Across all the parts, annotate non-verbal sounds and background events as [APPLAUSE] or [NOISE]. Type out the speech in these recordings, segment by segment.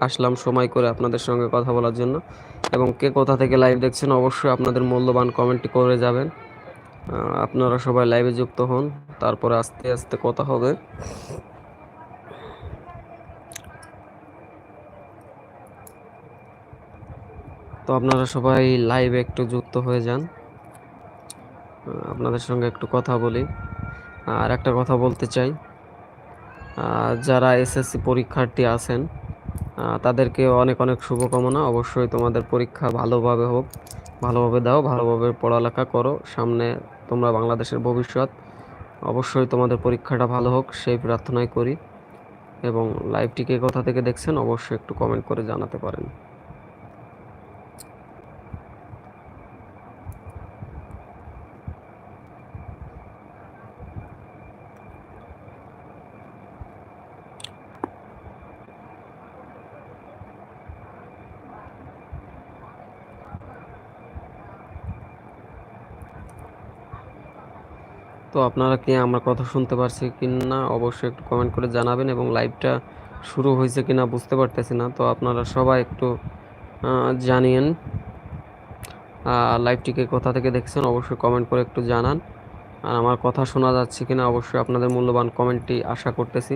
আসলাম সময় করে আপনাদের সঙ্গে কথা বলার জন্য। এবং কে কোথা থেকে লাইভ দেখছেন অবশ্যই আপনাদের মূল্যবান কমেন্টটি করে যাবেন। আপনারা সবাই লাইভে যুক্ত হন, তারপরে আস্তে আস্তে কথা হবে। তো আপনারা সবাই লাইভে একটু যুক্ত হয়ে যান। আপনাদের সঙ্গে একটু কথা বলি। আর একটা কথা বলতে চাই। যারা এসএসসি পরীক্ষার্থী আছেন তাদেরকে অনেক অনেক শুভকামনা। অবশ্যই তোমাদের পরীক্ষা ভালোভাবে হোক, ভালোভাবে দাও, ভালোভাবে পড়ালেখা করো। সামনে তোমরা বাংলাদেশের ভবিষ্যৎ। অবশ্যই তোমাদের পরীক্ষাটা ভালো হোক, সেই প্রার্থনাই করি। এবং লাইভটিকে কোথা থেকে দেখছেন, অবশ্যই একটু কমেন্ট করে জানাতে পারেন। তো আপনারা কি আমার কথা শুনতে পারছি কি না অবশ্যই একটু কমেন্ট করে জানাবেন এবং লাইভটা শুরু হয়েছে কি না বুঝতে পারতেছি না। তো আপনারা সবাই একটু জানিয়েন। লাইভটিকে কোথা থেকে দেখছেন অবশ্যই কমেন্ট করে একটু জানান। আর আমার কথা শোনা যাচ্ছে কিনা অবশ্যই আপনাদের মূল্যবান কমেন্টটি আশা করতেছি।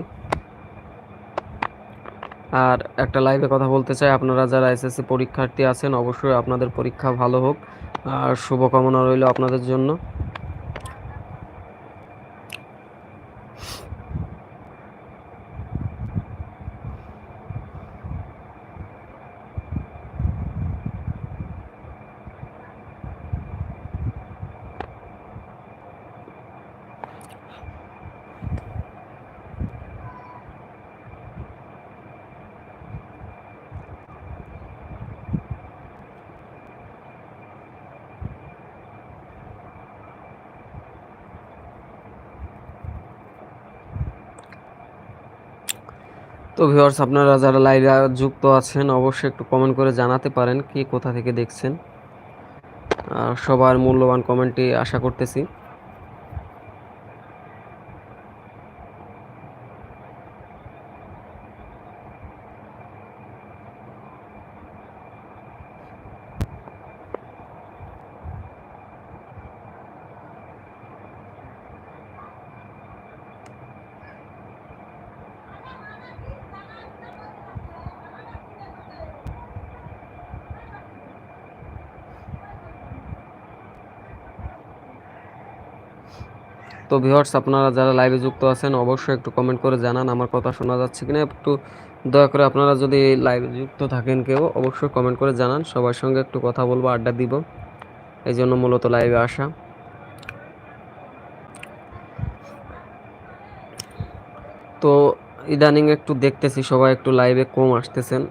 আর একটা লাইভে কথা বলতে চাই, আপনারা যারা এসএসসি পরীক্ষার্থী আছেন অবশ্যই আপনাদের পরীক্ষা ভালো হোক। আর শুভকামনা রইল আপনাদের জন্য। তো ভিউয়ার্স আপনারা যারা লাইভে যুক্ত আছেন, অবশ্যই একটু কমেন্ট করে জানাতে পারেন, কি কোথা থেকে দেখছেন। আর সবার মূল্যবান কমেন্টটি আশা করতেছি। তো ভিউয়ার্স আপনারা যারা লাইভে যুক্ত আছেন, অবশ্যই একটু কমেন্ট করে জানান, আমার কথা শোনা যাচ্ছে কিনা। একটু দয়া করে আপনারা যদি লাইভে যুক্ত থাকেন কেউ, অবশ্যই কমেন্ট করে জানান। সবার সঙ্গে একটু কথা বলব, আড্ডা দিব। এই জন্য মূলত লাইভে আসা। তো ইদানিং একটু দেখতেছি, সবাই একটু লাইভে কম আসতেছেন।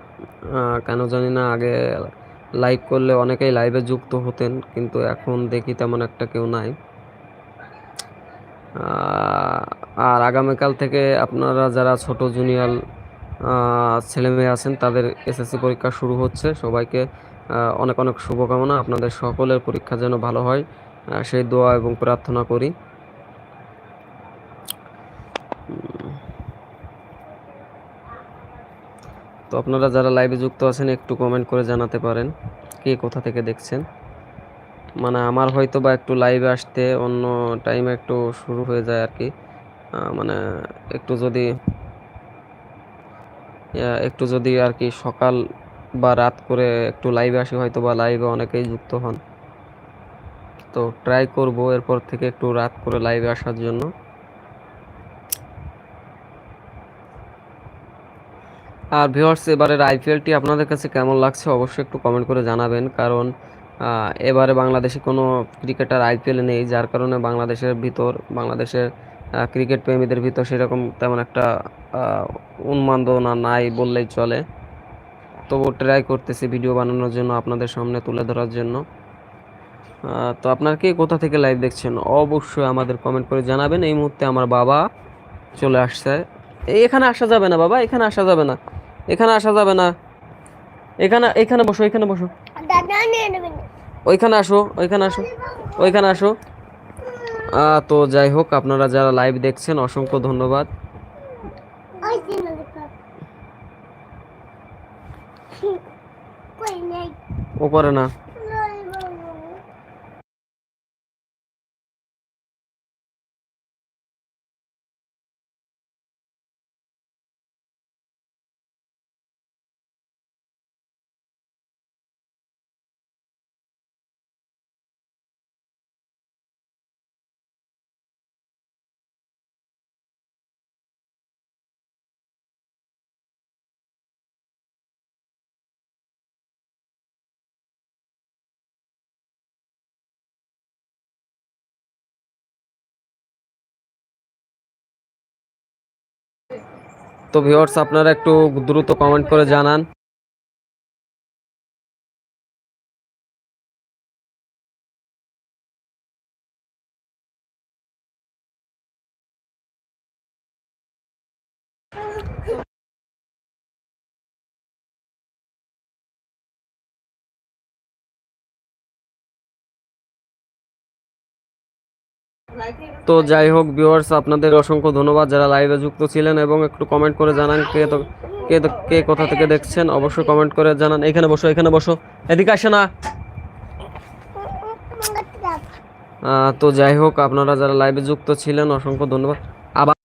কেন জানি না, আগে লাইভ করলে অনেকেই লাইভে যুক্ত হতেন, কিন্তু এখন দেখি তেমন একটা কেউ নাই। আর আগামীকাল থেকে আপনারা যারা ছোট জুনিয়র ছেলেমেয়ে আছেন, তাদের এসএসসি পরীক্ষা শুরু হচ্ছে। সবাইকে অনেক অনেক শুভকামনা। আপনাদের সকলের পরীক্ষা যেন ভালো হয় সেই দোয়া এবং প্রার্থনা করি। তো আপনারা যারা লাইভে যুক্ত আছেন, একটু কমেন্ট করে জানাতে পারেন, কে কোথা থেকে দেখছেন। মানে আমার হয়তো বা একটু লাইভে আসতে অন্য টাইমে একটু শুরু হয়ে যায় আর কি মানে একটু যদি একটু যদি আর কি সকাল বা রাত করে একটু লাইভে আসি, হয়তো বা লাইভে অনেকেই যুক্ত হন। তো ট্রাই করব এরপর থেকে একটু রাত করে লাইভে আসার জন্য। আর ভিউয়ার্স এবারের আইপিএলটি আপনাদের কাছে কেমন লাগছে অবশ্যই একটু কমেন্ট করে জানাবেন। কারণ এবারে বাংলাদেশে কোনো ক্রিকেটার আইপিএল নেই, যার কারণে বাংলাদেশের ভিতর, বাংলাদেশের ক্রিকেট প্রেমীদের ভিতর সেরকম তেমন একটা উন্মাদনা নাই বললেই চলে। তবু ট্রাই করতেছি ভিডিও বানানোর জন্য, আপনাদের সামনে তুলে ধরার জন্য। তো আপনার কে কোথা থেকে লাইভ দেখছেন? অবশ্যই আমাদের কমেন্ট করে জানাবেন। এই মুহূর্তে আমার বাবা চলে আসছে। এখানে আসা যাবে না বাবা, এখানে আসা যাবে না। এখানে আসা যাবে না। এখানে এখানে বসো এখানে বসো। ওইখানে আসো ওইখানে আসো ওইখানে আসো। তো যাই হোক, আপনারা যারা লাইভ দেখছেন, অসংখ্য ধন্যবাদ। ও করে না। তো ভিওয়ার্স আপনারা একটু দ্রুত কমেন্ট করে জানান। তো যাই হোক ভিউয়ার্স আপনাদের অসংখ্য ধন্যবাদ যারা লাইভে যুক্ত ছিলেন এবং একটু কমেন্ট করে জানান কে তো, কে কে কোথা থেকে দেখছেন। অবশ্যই কমেন্ট করে জানান। এখানে বসো এখানে বসো। এদিকে আসে না। তো যাই হোক, আপনারা যারা লাইভে যুক্ত ছিলেন, অসংখ্য ধন্যবাদ। আবার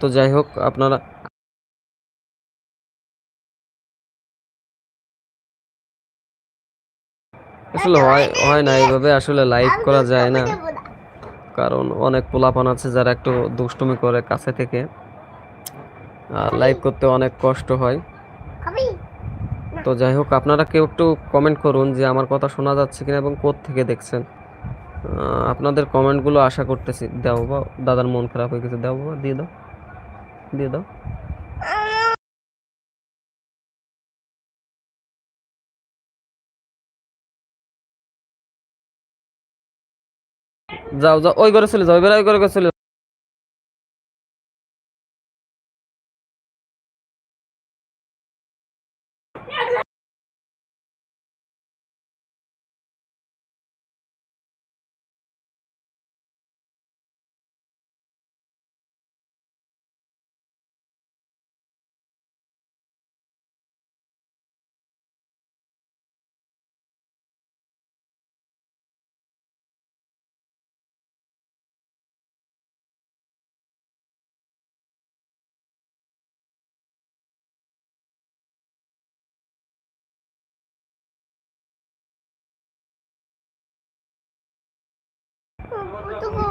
তো যাই হোক, আপনারা আসলে হয় হয় না এইভাবে আসলে লাইভ করা যায় না। কারণ অনেক পোলাপান আছে যারা একটু দুষ্টুমি করে কাছে থেকে। আর লাইভ করতে অনেক কষ্ট হয়। তো যাই হোক আপনারা কেউ একটু কমেন্ট করুন যে আমার কথা শোনা যাচ্ছে কিনা এবং কোথ থেকে দেখছেন। আপনাদের কমেন্টগুলো আশা করতেছি। দাও বা দাদার মন খারাপ হয়ে গেছে। দাও বাবা দিয়ে দাও। দিয়ে দাও। যাও যাও ওই ঘরে চলে যাও এবার ওই ঘরে চলে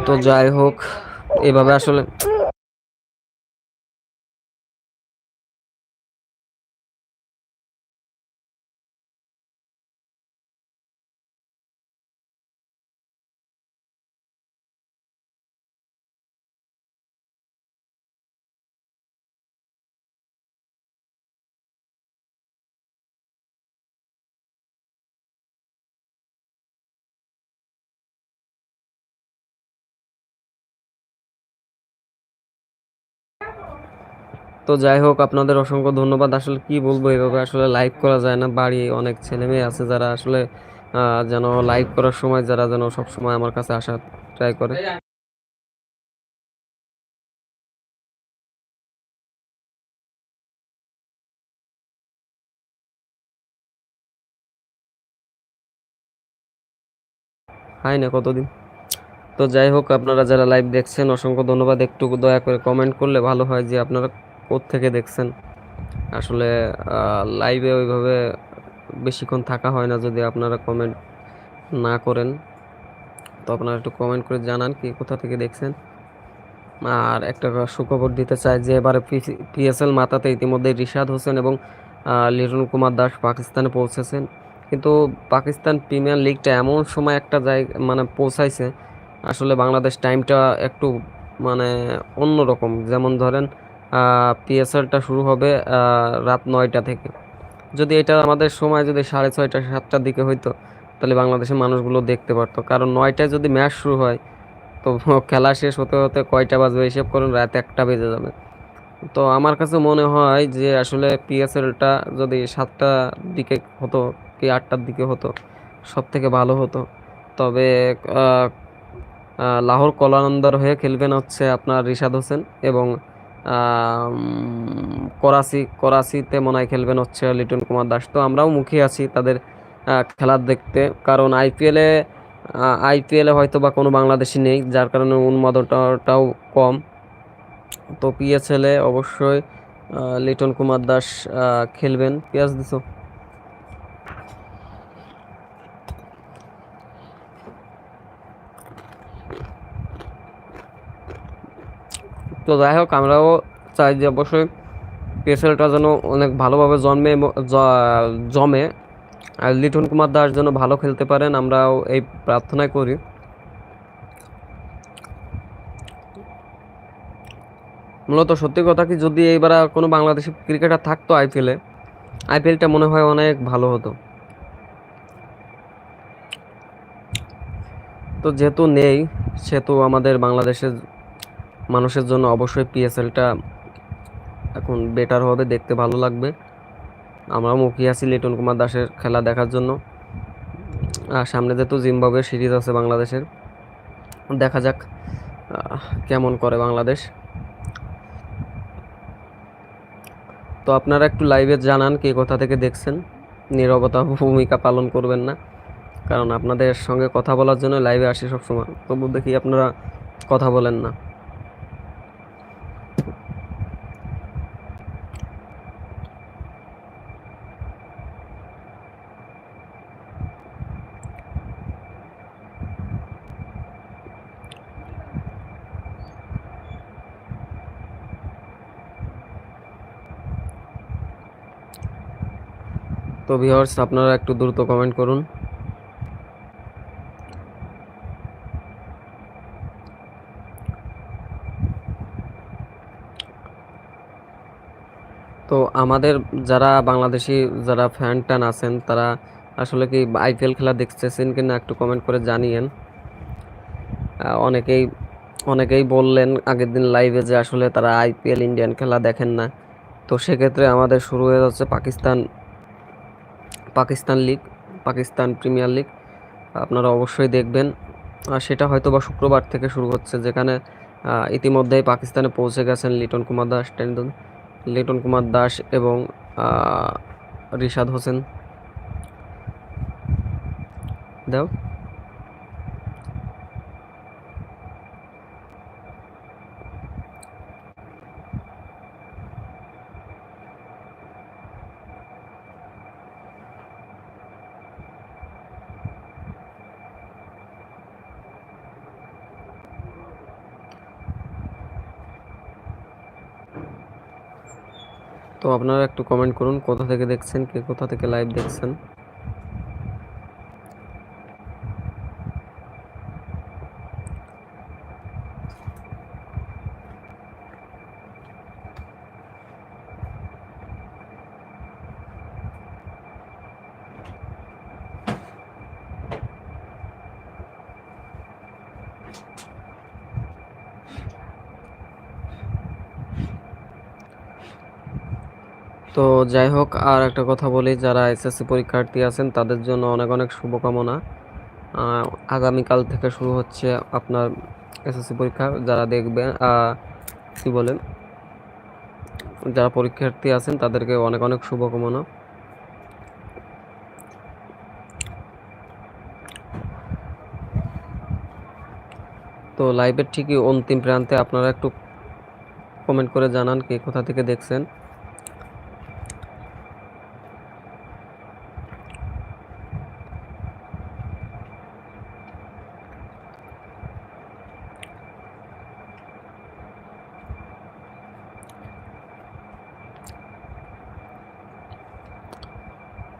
তো যাই হোক এভাবে আসলে তো যাই হোক, আপনাদের অসংখ্য ধন্যবাদ। আসলে কি বলব, এভাবে আসলে লাইভ করা যায় না। বাড়ি অনেক ছেলে মেয়ে আছে যারা আসলে যেন লাইভ করার সময়, যারা যেন সব সময় আমার কাছে আসার ট্রাই করে। হয় না, কতদিন? তো যাই হোক, আপনারা যারা লাইভ দেখছেন, অসংখ্য ধন্যবাদ। একটু দয়া করে কমেন্ট করলে ভালো হয় যে আপনারা থেকে দেখছেন? আসলে লাইভে ওইভাবে বেশিক্ষণ থাকা হয় না যদি আপনারা কমেন্ট না করেন। তো আপনারা একটু কমেন্ট করে জানান কি কোথা থেকে দেখছেন। আর একটা সুখবর দিতে চাই যে, এবারে পিএসএল মাতাতে ইতিমধ্যে রিশাদ হোসেন এবং লিটন কুমার দাস পাকিস্তানে পৌঁছেছেন। কিন্তু পাকিস্তান প্রিমিয়ার লিগটা এমন সময় একটা জায়গা মানে পৌঁছাইছে। আসলে বাংলাদেশ টাইমটা একটু মানে অন্যরকম। যেমন ধরেন পিএসএলটা শুরু হবে রাত নয়টা থেকে। যদি এটা আমাদের সময় যদি সাড়ে ছয়টা, সাতটার দিকে হইতো, তাহলে বাংলাদেশের মানুষগুলো দেখতে পারতো। কারণ নয়টায় যদি ম্যাচ শুরু হয়, তো [LAUGHS] খেলা শেষ হতে হতে কয়টা বাজবে হিসেব করুন, রাত একটা বেজে যাবে। তো আমার কাছে মনে হয় যে আসলে পিএসএলটা যদি সাতটার দিকে হতো কি আটটার দিকে হতো সব থেকে ভালো হতো। তবে লাহোর কলানন্দর হয়ে খেলবেন হচ্ছে আপনার রিশাদ হোসেন এবং করাচি, করাচিতে মনে হয় খেলবেন হচ্ছে লিটন কুমার দাস। তো আমরাও মুখিয়ে আছি তাদের খেলা দেখতে। কারণ আইপিএলে আইপিএলে হয়তো বা কোনো বাংলাদেশি নেই, যার কারণে উন্মাদনটাও কম। তো পিএসএলে অবশ্যই লিটন কুমার দাস খেলবেন। পিয়াস দিছো? তো যাই হোক, আমরাও চাই যে অবশ্যই পিএসএলটা যেন অনেক ভালোভাবে জন্মে জমে। আর লিটন কুমার দাস যেন ভালো খেলতে পারেন, আমরাও এই প্রার্থনাই করি। মূলত সত্যি কথা কি, যদি এইবার কোনো বাংলাদেশি ক্রিকেটার থাকতো আইপিএলে, আইপিএলটা মনে হয় অনেক ভালো হতো। তো যেহেতু নেই, সেহেতু আমাদের বাংলাদেশের মানুষের জন্য অবশ্যই পিএসএলটা এখন বেটার হবে, দেখতে ভালো লাগবে। আমরাও মুখিয়ে আছি লিটন কুমার দাসের খেলা দেখার জন্য। আর সামনে যেহেতু জিম্বাবুয়ের সিরিজ আছে বাংলাদেশের, দেখা যাক কেমন করে বাংলাদেশ। তো আপনারা একটু লাইভে জানান কে কোথা থেকে দেখছেন। নিরবতা ভূমিকা পালন করবেন না, কারণ আপনাদের সঙ্গে কথা বলার জন্য লাইভে আসি সবসময়। তবু দেখি আপনারা কথা বলেন না। তো ভিউয়ার্স, আপনারা একটু দ্রুত কমেন্ট করুন। তো আমাদের যারা বাংলাদেশি, যারা ফ্যান ট্যান আছেন, তারা আসলে কি আইপিএল খেলা দেখতেছেন কিনা একটু কমেন্ট করে জানিয়েন। অনেকেই অনেকেই বললেন আগের দিন লাইভে যে আসলে তারা আইপিএল ইন্ডিয়ান খেলা দেখেন না। তো সেক্ষেত্রে আমাদের শুরু হয়ে যাচ্ছে Pakistan Pakistan league, Pakistan premier league, আপনারা অবশ্যই দেখবেন। আর সেটা হয়তো বা শুক্রবার থেকে শুরু হচ্ছে, যেখানে ইতিমধ্যেই পাকিস্তানে পৌঁছে গেছেন লিটন কুমার দাস টেন্ডুল লিটন কুমার দাস এবং রিশাদ হোসেন। দাও। তো আপনারা একটু কমেন্ট করুন কোথা থেকে দেখছেন কে কোথা থেকে লাইভ দেখছেন। তো যাই হোক, আর একটা কথা বলি, যারা এসএসসি পরীক্ষার্থী আছেন, তাদের জন্য অনেক অনেক শুভকামনা। আগামীকাল থেকে শুরু হচ্ছে আপনার এসএসসি পরীক্ষা, যারা দেখবেন কি বলে, যারা পরীক্ষার্থী আছেন, তাদেরকে অনেক অনেক শুভকামনা। তো লাইভের ঠিকই অন্তিম প্রান্তে আপনারা একটু কমেন্ট করে জানান, কে কোথা থেকে দেখছেন।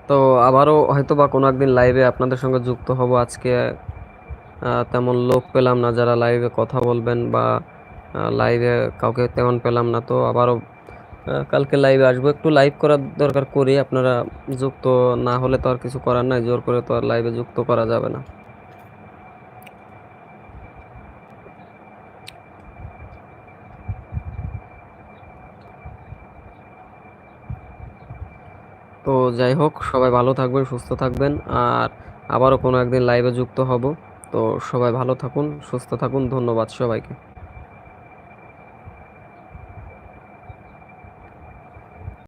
তো আবারও হয়তো বা কোনো একদিন লাইভে আপনাদের সঙ্গে যুক্ত হব আজকে। তেমন লোক পেলাম না যারা লাইভে কথা বলবেন বা লাইভে কাউকে তেমন পেলাম না। তো আবারও কালকে লাইভে আসব। একটু লাইভ করার দরকার করি আপনারা যুক্ত না হলে তো আর কিছু করার নাই। জোর করে তো আর লাইভে যুক্ত করা যাবে না। তো যাই হোক, সবাই ভালো থাকবেন, সুস্থ থাকবেন। আর আবারও কোনো একদিন লাইভে যুক্ত হব। তো সবাই ভালো থাকুন, সুস্থ থাকুন। ধন্যবাদ সবাইকে।